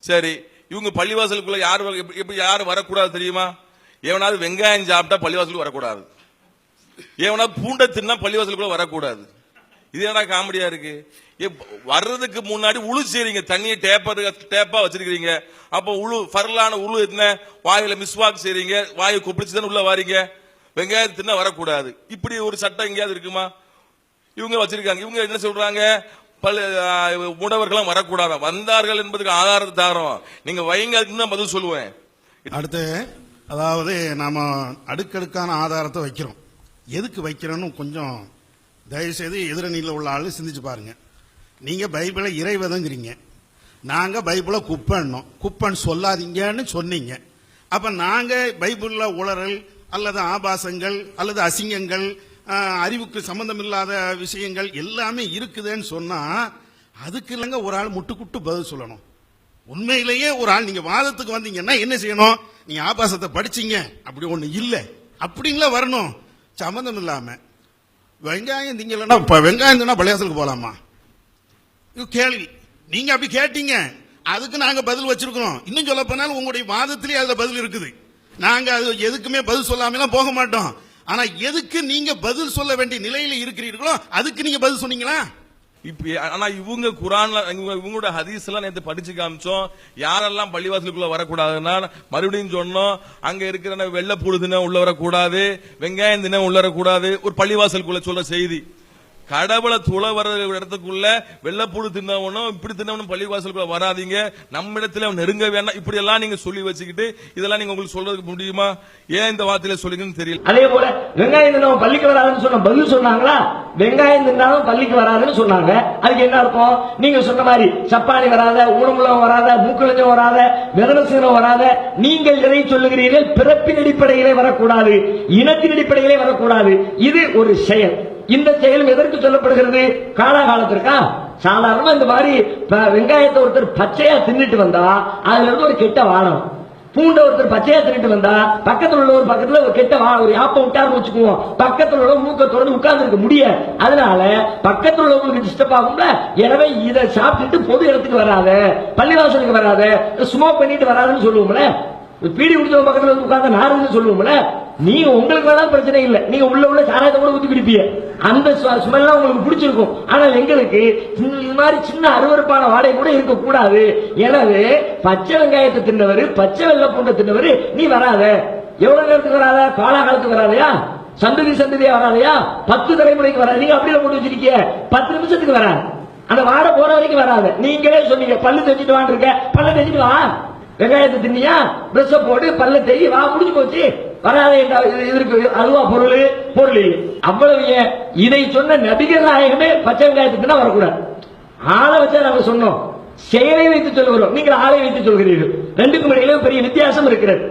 சரி இவங்க பள்ளிவாசலுக்குள்ள யார் எப்படி- யாரும் வரக்கூடாது தெரியுமா? எவனாவது வெங்காயம் சாப்பிட்டா பள்ளிவாசலுக்கு வரக்கூடாது. எவனாவது பூண்டை தின்னா பள்ளிவாசலுக்குள்ள வரக்கூடாது. இது என்ன காமெடியா இருக்கு? ஏ, வர்றதுக்கு முன்னாடி உழு செய்றீங்க தண்ணியை டேப்பர் டேப்பா வச்சிருக்கீங்க அப்போ உழு ஃபர்லான உழு என்ன? வாயில மிஸ்வாக் செய்றீங்க வாயை கொப்பிடிச்சு தானே உள்ள வாரீங்க. வெங்காயம் தின்னா வரக்கூடாது. இப்படி ஒரு சட்டம் எங்கேயாவது இருக்குமா? இவங்க வச்சிருக்காங்க. இவங்க என்ன சொல்றாங்க? பல உணவர்களும் வரக்கூடாது? வந்தார்கள் என்பதுக்கு ஆதாரத்தை தாரோம். நீங்க வைங்க அதுக்கு தான் பதில் சொல்லுவேன். அடுத்து அதாவது நாம அடுக்கடுக்கான ஆதாரத்தை வைக்கிறோம். எதுக்கு வைக்கிறோன்னு கொஞ்சம் தயவுசெய்து எதிரணியில் உள்ள ஆள் சிந்திச்சு பாருங்க. நீங்க பைபிளை இறைவதங்கிறீங்க. நாங்க பைபிளை குப்பன்னோம். குப்பன் சொல்லாதீங்கன்னு சொன்னீங்க. அப்ப நாங்க பைபிளில் உளறல் அல்லது ஆபாசங்கள் அல்லது அசிங்கங்கள் அறிவுக்கு சம்பந்தம் இல்லாத விஷயங்கள் எல்லாமே இருக்குதுன்னு சொன்னா அதுக்கு இல்லைங்க ஒரு ஆள் முட்டுக்குட்டு பதில் சொல்லணும். உண்மையிலேயே ஒரு ஆள் நீங்க வாதத்துக்கு வந்தீங்கன்னா என்ன செய்யணும்? நீங்கள் ஆபாசத்தை படிச்சீங்க. அப்படி ஒண்ணு இல்லை. அப்படிங்களா வரணும்? சம்மந்தம் இல்லாம. வெங்காயம் திங்கலன்னா இல்லைன்னா வெங்காயம் தின்னா பள்ளியாசலுக்கு போலாமா? இது கேள்வி. நீங்க அப்படி கேட்டீங்க. அதுக்கு நாங்க பதில் வச்சிருக்கிறோம். இன்னும் சொல்ல போனாலும் உங்களுடைய வாதத்திலேயே அதுல பதில் இருக்குது. நாங்க அது எதுக்குமே பதில் சொல்லாமலாம் போக மாட்டோம். ஆனா எதுக்கு நீங்க பதில் சொல்ல வேண்டிய நிலையில இருக்கிறீர்களோ அதுக்கு நீங்க பதில் சொன்னீங்களா? இப்ப ஆனா இவங்க குரான்ல இவங்க இவங்களோட ஹதீஸ் எல்லாம் நேத்து படிச்சு காமிச்சோம். யாரெல்லாம் பள்ளிவாசலுக்குள்ள வரக்கூடாதுன்னா மறுபடியும் சொன்னோம் அங்க இருக்கிற வெள்ளப்பூடு தினம் உள்ள வரக்கூடாது வெங்காயம் தினம் உள்ள வரக்கூடாது ஒரு பள்ளிவாசலுக்குள்ள சொல்ற செய்தி. கடவுளை துள வர இடத்துக்குள்ள வெள்ளப்பூடு தின்னவனும் இப்படி தின்னவனும் பள்ளிவாசலுக்குள்ள வராதீங்க. நம்ம இடத்துல அவன் நெருங்க வேண்டாம். இப்படி எல்லாம் நீங்க சொல்லி வச்சுக்கிட்டு இதெல்லாம் நீங்க உங்களுக்கு சொல்றதுக்கு முடியுமா? ஏன் இந்த வார்த்தையில சொல்லுங்கன்னு தெரியல. அதே போல வெங்காயம் தின்னவன் பள்ளிக்கு வராதுன்னு சொன்ன பதில் சொன்னாங்களா? வெங்காயம் தின்னாலும் பள்ளிக்கு வராதுன்னு சொன்னாங்க. அதுக்கு என்ன அர்த்தம்? நீங்க சொன்ன மாதிரி சப்பானி வராத ஊனமுள்ளவன் வராத மூக்கிழஞ்சம் வராத விதனசீனம் வராத நீங்கள் எதை சொல்லுகிறீர்கள்? பிறப்பின் அடிப்படையிலே வரக்கூடாது. இனத்தின் அடிப்படையிலே வரக்கூடாது. இது ஒரு செயல். இந்த செயலும் எதற்கு சொல்லப்படுகிறது? காலாகாலத்திற்கா? சாதாரணமா இந்த மாதிரி வெங்காயத்தை ஒருத்தர் பச்சையா தின்னுட்டு வந்தா அதுல இருந்து ஒரு கெட்ட வானம் பூண்ட ஒருத்தர் பச்சையா திருட்டு வந்தா பக்கத்துல உள்ள ஒரு பக்கத்துல ஒரு கெட்ட வா ஒரு யாப்ப விட்டாருன்னு வச்சுக்குவோம். பக்கத்துல உள்ள மூக்க தொடர்ந்து உட்கார்ந்து இருக்க முடியாது. அதனால பக்கத்துல உள்ளவங்களுக்கு டிஸ்டர்ப் ஆகும்ல? எனவே இதை சாப்பிட்டுட்டு பொது இடத்துக்கு வராத பள்ளிவாசலுக்கு வராத ஸ்மோக் பண்ணிட்டு வராதுன்னு சொல்லுவோம்ல? பீடி குடிச்சவங்க பக்கத்துல வந்து உட்கார்ந்து நாருன்னு சொல்லுவோம்ல? நீ உங்களுக்கு வேணாலும் பிரச்சனை இல்லை. நீங்க உள்ள உள்ள சாராயத்தை கூட ஊத்தி குடிப்பீங்க அந்த ஸ்மெல்லாம் உங்களுக்கு பிடிச்சிருக்கும். ஆனால் எங்களுக்கு இந்த- இது மாதிரி சின்ன அருவருப்பான வாடகை கூட இருக்க கூடாது எனவே பச்சை வெங்காயத்தை தின்னவர் பச்சை வெள்ளை பூண்டை தின்னவர் நீ வராத. எவ்வளவு நேரத்துக்கு வராத? காலாகாலத்துக்கு வராதையா? சந்ததி சந்ததியா வராதையா? பத்து தலைமுறைக்கு வராது. நீங்க அப்படியே போட்டு வச்சிருக்கீங்க பத்து நிமிஷத்துக்கு வராது. அந்த வாடை போற வரைக்கும் வராது. நீங்களே சொன்னீங்க பல்லு தேய்ச்சிட்டு வான்னு இருக்க. பல்லு தேய்ச்சிட்டு வா. வெங்காயத்தை தின்னியா? பிரஷ போட்டு பல்ல தெரிய வா முடிஞ்சு போச்சு. வராத என்றால் இது இதற்கு அதுவா பொருள் பொருள். அவ்வளவு ஏன்? இதை சொன்ன நபிகள் நாயகமே பச்சை வெங்காயத்துக்கு தான் வரக்கூடாது. ஆளை வச்சா நாங்கள் சொன்னோம். செயலை வைத்து சொல்கிறோம். நீங்கள் ஆளை வைத்து சொல்கிறீர்கள். ரெண்டுக்கும் இடையில பெரிய வித்தியாசம் இருக்கிறது.